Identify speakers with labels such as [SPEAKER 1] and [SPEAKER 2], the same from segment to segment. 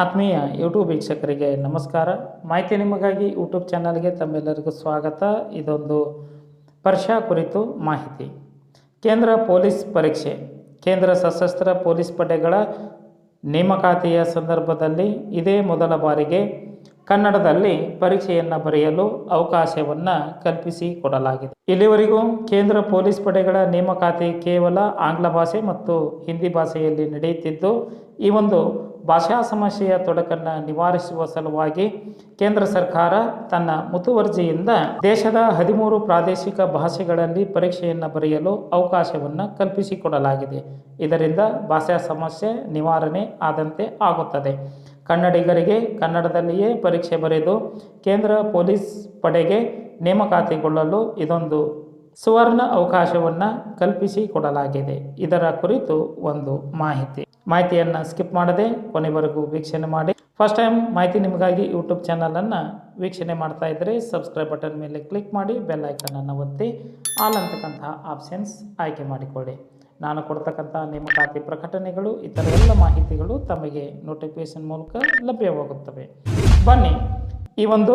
[SPEAKER 1] ಆತ್ಮೀಯ ಯೂಟ್ಯೂಬ್ ವೀಕ್ಷಕರಿಗೆ ನಮಸ್ಕಾರ. ಮಾಹಿತಿ ನಿಮಗಾಗಿ ಯೂಟ್ಯೂಬ್ ಚಾನಲ್ಗೆ ತಮ್ಮೆಲ್ಲರಿಗೂ ಸ್ವಾಗತ. ಇದೊಂದು ಸ್ಪರ್ಶ ಕುರಿತು ಮಾಹಿತಿ. ಕೇಂದ್ರ ಪೊಲೀಸ್ ಪರೀಕ್ಷೆ. ಕೇಂದ್ರ ಸಶಸ್ತ್ರ ಪೊಲೀಸ್ ಪಡೆಗಳ ನೇಮಕಾತಿಯ ಸಂದರ್ಭದಲ್ಲಿ ಇದೇ ಮೊದಲ ಬಾರಿಗೆ ಕನ್ನಡದಲ್ಲಿ ಪರೀಕ್ಷೆಯನ್ನು ಬರೆಯಲು ಅವಕಾಶವನ್ನು ಕಲ್ಪಿಸಿಕೊಡಲಾಗಿದೆ ಇಲ್ಲಿವರೆಗೂ ಕೇಂದ್ರ ಪೊಲೀಸ್ ಪಡೆಗಳ ನೇಮಕಾತಿ ಕೇವಲ ಆಂಗ್ಲ ಭಾಷೆ ಮತ್ತು ಹಿಂದಿ ಭಾಷೆಯಲ್ಲಿ ನಡೆಯುತ್ತಿದ್ದು, ಈ ಒಂದು ಭಾಷಾ ಸಮಸ್ಯೆಯ ತೊಡಕನ್ನು ನಿವಾರಿಸುವ ಸಲುವಾಗಿ ಕೇಂದ್ರ ಸರ್ಕಾರ ತನ್ನ ಮುತುವರ್ಜಿಯಿಂದ ದೇಶದ ಹದಿಮೂರು ಪ್ರಾದೇಶಿಕ ಭಾಷೆಗಳಲ್ಲಿ ಪರೀಕ್ಷೆಯನ್ನು ಬರೆಯಲು ಅವಕಾಶವನ್ನು ಕಲ್ಪಿಸಿಕೊಡಲಾಗಿದೆ. ಇದರಿಂದ ಭಾಷಾ ಸಮಸ್ಯೆ ನಿವಾರಣೆ ಆದಂತೆ ಆಗುತ್ತದೆ. ಕನ್ನಡಿಗರಿಗೆ ಕನ್ನಡದಲ್ಲಿಯೇ ಪರೀಕ್ಷೆ ಬರೆದು ಕೇಂದ್ರ ಪೊಲೀಸ್ ಪಡೆಗೆ ನೇಮಕಾತಿಗೊಳ್ಳಲು ಇದೊಂದು ಸುವರ್ಣ ಅವಕಾಶವನ್ನು ಕಲ್ಪಿಸಿಕೊಡಲಾಗಿದೆ. ಇದರ ಕುರಿತು ಒಂದು ಮಾಹಿತಿ. ಮಾಹಿತಿಯನ್ನು ಸ್ಕಿಪ್ ಮಾಡದೆ ಕೊನೆವರೆಗೂ ವೀಕ್ಷಣೆ ಮಾಡಿ. ಫಸ್ಟ್ ಟೈಮ್ ಮಾಹಿತಿ ನಿಮಗಾಗಿ ಯೂಟ್ಯೂಬ್ ಚಾನಲನ್ನು ವೀಕ್ಷಣೆ ಮಾಡ್ತಾ ಇದ್ದರೆ ಸಬ್ಸ್ಕ್ರೈಬ್ ಬಟನ್ ಮೇಲೆ ಕ್ಲಿಕ್ ಮಾಡಿ ಬೆಲ್ ಐಕನನ್ನು ಒತ್ತಿ ಆಲ್ ಅಂತಕ್ಕಂತಹ ಆಪ್ಷನ್ಸ್ ಆಯ್ಕೆ ಮಾಡಿಕೊಳ್ಳಿ. ನಾನು ಕೊಡ್ತಕ್ಕಂಥ ನೇಮಕಾತಿ ಪ್ರಕಟಣೆಗಳು, ಇತರ ಎಲ್ಲ ಮಾಹಿತಿಗಳು ತಮಗೆ ನೋಟಿಫಿಕೇಶನ್ ಮೂಲಕ ಲಭ್ಯವಾಗುತ್ತವೆ. ಬನ್ನಿ, ಈ ಒಂದು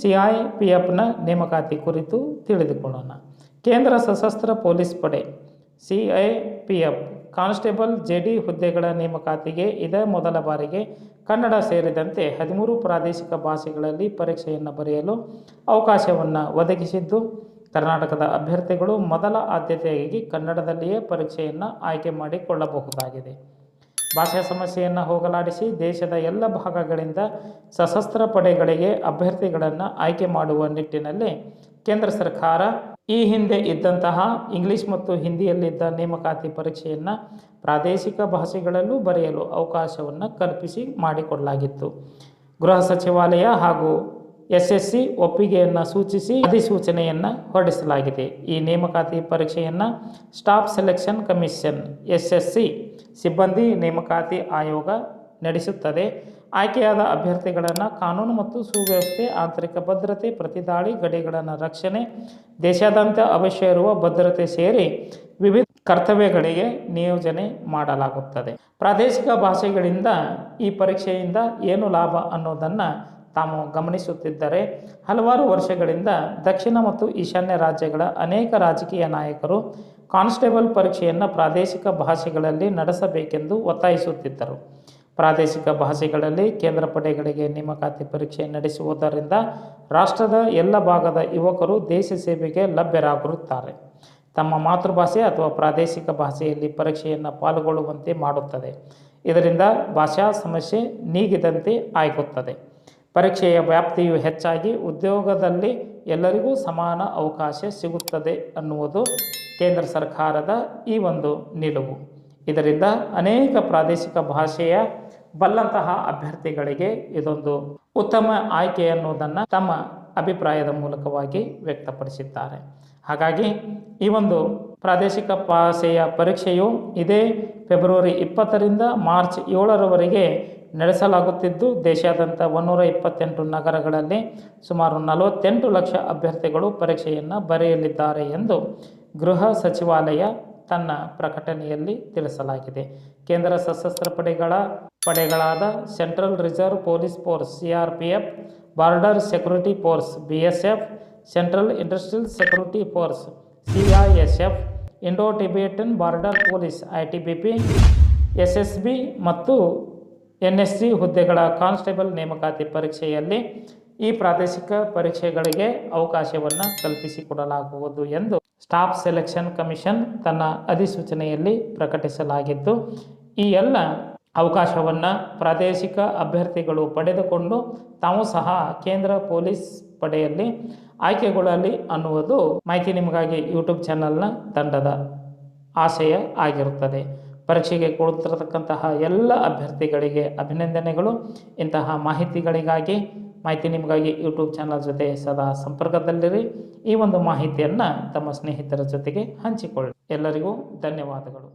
[SPEAKER 1] ಸಿ ಐ ಪಿ ಎಫ್ನ ನೇಮಕಾತಿ ಕುರಿತು ತಿಳಿದುಕೊಳ್ಳೋಣ. ಕೇಂದ್ರ ಸಶಸ್ತ್ರ ಪೊಲೀಸ್ ಪಡೆ C I P F constable J D ಹುದ್ದೆಗಳ ನೇಮಕಾತಿಗೆ ಇದೇ ಮೊದಲ ಬಾರಿಗೆ ಕನ್ನಡ ಸೇರಿದಂತೆ ಹದಿಮೂರು ಪ್ರಾದೇಶಿಕ ಭಾಷೆಗಳಲ್ಲಿ ಪರೀಕ್ಷೆಯನ್ನು ಬರೆಯಲು ಅವಕಾಶವನ್ನು ಒದಗಿಸಿದ್ದು, ಕರ್ನಾಟಕದ ಅಭ್ಯರ್ಥಿಗಳು ಮೊದಲ ಆದ್ಯತೆಯಾಗಿ ಕನ್ನಡದಲ್ಲಿಯೇ ಪರೀಕ್ಷೆಯನ್ನು ಆಯ್ಕೆ ಮಾಡಿಕೊಳ್ಳಬಹುದಾಗಿದೆ. ಭಾಷಾ ಸಮಸ್ಯೆಯನ್ನು ಹೋಗಲಾಡಿಸಿ ದೇಶದ ಎಲ್ಲ ಭಾಗಗಳಿಂದ ಸಶಸ್ತ್ರ ಪಡೆಗಳಿಗೆ ಅಭ್ಯರ್ಥಿಗಳನ್ನು ಆಯ್ಕೆ ಮಾಡುವ ನಿಟ್ಟಿನಲ್ಲಿ ಕೇಂದ್ರ ಸರ್ಕಾರ ಈ ಹಿಂದೆ ಇದ್ದಂತಹ ಇಂಗ್ಲಿಷ್ ಮತ್ತು ಹಿಂದಿಯಲ್ಲಿದ್ದ ನೇಮಕಾತಿ ಪರೀಕ್ಷೆಯನ್ನು ಪ್ರಾದೇಶಿಕ ಭಾಷೆಗಳಲ್ಲೂ ಬರೆಯಲು ಅವಕಾಶವನ್ನು ಕಲ್ಪಿಸಿ ಮಾಡಿಕೊಡಲಾಗಿತ್ತು. ಗೃಹ ಸಚಿವಾಲಯ ಹಾಗೂ ಎಸ್ ಎಸ್ ಸಿ ಒಪ್ಪಿಗೆಯನ್ನು ಸೂಚಿಸಿ ಅಧಿಸೂಚನೆಯನ್ನು ಹೊರಡಿಸಲಾಗಿದೆ. ಈ ನೇಮಕಾತಿ ಪರೀಕ್ಷೆಯನ್ನು staff selection commission S S C ಸಿಬ್ಬಂದಿ ನೇಮಕಾತಿ ಆಯೋಗ ನಡೆಸುತ್ತದೆ. ಆಯ್ಕೆಯಾದ ಅಭ್ಯರ್ಥಿಗಳನ್ನು ಕಾನೂನು ಮತ್ತು ಸುವ್ಯವಸ್ಥೆ, ಆಂತರಿಕ ಭದ್ರತೆ ಪ್ರತಿದಾಳಿ ಗಡಿಗಳನ್ನು ರಕ್ಷಣೆ, ದೇಶಾದ್ಯಂತ ಅವಶ್ಯ ಇರುವ ಭದ್ರತೆ ಸೇರಿ ವಿವಿಧ ಕರ್ತವ್ಯಗಳಿಗೆ ನಿಯೋಜನೆ ಮಾಡಲಾಗುತ್ತದೆ. ಪ್ರಾದೇಶಿಕ ಭಾಷೆಗಳಿಂದ ಈ ಪರೀಕ್ಷೆಯಿಂದ ಏನು ಲಾಭ ಅನ್ನೋದನ್ನು ತಾವು ಗಮನಿಸುತ್ತಿದ್ದರೆ, ಹಲವಾರು ವರ್ಷಗಳಿಂದ ದಕ್ಷಿಣ ಮತ್ತು ಈಶಾನ್ಯ ರಾಜ್ಯಗಳ ಅನೇಕ ರಾಜಕೀಯ ನಾಯಕರು ಕಾನ್ಸ್ಟೇಬಲ್ ಪರೀಕ್ಷೆಯನ್ನು ಪ್ರಾದೇಶಿಕ ಭಾಷೆಗಳಲ್ಲಿ ನಡೆಸಬೇಕೆಂದು ಒತ್ತಾಯಿಸುತ್ತಿದ್ದರು. ಪ್ರಾದೇಶಿಕ ಭಾಷೆಗಳಲ್ಲಿ ಕೇಂದ್ರ ಪಡೆಗಳಿಗೆ ನೇಮಕಾತಿ ಪರೀಕ್ಷೆ ನಡೆಸುವುದರಿಂದ ರಾಷ್ಟ್ರದ ಎಲ್ಲ ಭಾಗದ ಯುವಕರು ದೇಶ ಸೇವೆಗೆ ಲಭ್ಯರಾಗಿರುತ್ತಾರೆ ತಮ್ಮ ಮಾತೃಭಾಷೆ ಅಥವಾ ಪ್ರಾದೇಶಿಕ ಭಾಷೆಯಲ್ಲಿ ಪರೀಕ್ಷೆಯನ್ನು ಪಾಲ್ಗೊಳ್ಳುವಂತೆ ಮಾಡುತ್ತದೆ. ಇದರಿಂದ ಭಾಷಾ ಸಮಸ್ಯೆ ನೀಗಿದಂತೆ ಆಗುತ್ತದೆ. ಪರೀಕ್ಷೆಯ ವ್ಯಾಪ್ತಿಯು ಹೆಚ್ಚಾಗಿ ಉದ್ಯೋಗದಲ್ಲಿ ಎಲ್ಲರಿಗೂ ಸಮಾನ ಅವಕಾಶ ಸಿಗುತ್ತದೆ ಅನ್ನುವುದು ಕೇಂದ್ರ ಸರ್ಕಾರದ ಈ ಒಂದು ನಿಲುವು. ಇದರಿಂದ ಅನೇಕ ಪ್ರಾದೇಶಿಕ ಭಾಷೆಯ ಬಲ್ಲಂತಹ ಅಭ್ಯರ್ಥಿಗಳಿಗೆ ಇದೊಂದು ಉತ್ತಮ ಆಯ್ಕೆ ಅನ್ನುವುದನ್ನು ತಮ್ಮ ಅಭಿಪ್ರಾಯದ ಮೂಲಕವಾಗಿ ವ್ಯಕ್ತಪಡಿಸಿದ್ದಾರೆ. ಹಾಗಾಗಿ ಈ ಒಂದು ಪ್ರಾದೇಶಿಕ ಪಾಸೆಯ ಪರೀಕ್ಷೆಯು ಇದೇ ಫೆಬ್ರವರಿ ಇಪ್ಪತ್ತರಿಂದ ಮಾರ್ಚ್ ಏಳರವರೆಗೆ ನಡೆಸಲಾಗುತ್ತಿದ್ದು, ದೇಶಾದ್ಯಂತ ಒಂದೂರ ಇಪ್ಪತ್ತೆಂಟು ನಗರಗಳಲ್ಲಿ ಸುಮಾರು ನಲವತ್ತೆಂಟು ಲಕ್ಷ ಅಭ್ಯರ್ಥಿಗಳು ಪರೀಕ್ಷೆಯನ್ನು ಬರೆಯಲಿದ್ದಾರೆ ಎಂದು ಗೃಹ ಸಚಿವಾಲಯ ತನ್ನ ಪ್ರಕಟಣೆಯಲ್ಲಿ ತಿಳಿಸಲಾಗಿದೆ. ಕೇಂದ್ರ ಸಶಸ್ತ್ರ ಪಡೆಗಳ ಪಡೆಗಳಾದ central reserve police force C R P F, border security force B S F, central industrial security force C I S F Indo Tibetan border police I T B P, S S B ಮತ್ತು N S C ಹುದ್ದೆಗಳ constable ನೇಮಕಾತಿ ಪರೀಕ್ಷೆಯಲ್ಲಿ ಈ ಪ್ರಾದೇಶಿಕ ಪರೀಕ್ಷೆಗಳಿಗೆ ಅವಕಾಶವನ್ನು ಕಲ್ಪಿಸಿಕೊಡಲಾಗುವುದು ಎಂದು staff selection commission ತನ್ನ ಅಧಿಸೂಚನೆಯಲ್ಲಿ ಪ್ರಕಟಿಸಲಾಗಿದ್ದು, ಈ ಎಲ್ಲ ಅವಕಾಶವನ್ನು ಪ್ರಾದೇಶಿಕ ಅಭ್ಯರ್ಥಿಗಳು ಪಡೆದುಕೊಂಡು ತಾವು ಸಹ ಕೇಂದ್ರ ಪೊಲೀಸ್ ಪಡೆಯಲ್ಲಿ ಆಯ್ಕೆಗೊಳ್ಳಲಿ ಅನ್ನುವುದು ಮಾಹಿತಿ ನಿಮಗಾಗಿ ಯೂಟ್ಯೂಬ್ ಚಾನಲ್ನ ತಂಡದ ಆಶಯ ಆಗಿರುತ್ತದೆ. ಪರೀಕ್ಷೆಗೆ ಕೊಡುತ್ತಿರತಕ್ಕಂತಹ ಎಲ್ಲ ಅಭ್ಯರ್ಥಿಗಳಿಗೆ ಅಭಿನಂದನೆಗಳು. ಇಂತಹ ಮಾಹಿತಿಗಳಿಗಾಗಿ ಮಾಹಿತಿ ನಿಮಗಾಗಿ ಯೂಟ್ಯೂಬ್ ಚಾನಲ್ ಜೊತೆ ಸದಾ ಸಂಪರ್ಕದಲ್ಲಿರಿ. ಈ ಒಂದು ಮಾಹಿತಿಯನ್ನು ತಮ್ಮ ಸ್ನೇಹಿತರ ಜೊತೆಗೆ ಹಂಚಿಕೊಳ್ಳಿ. ಎಲ್ಲರಿಗೂ ಧನ್ಯವಾದಗಳು.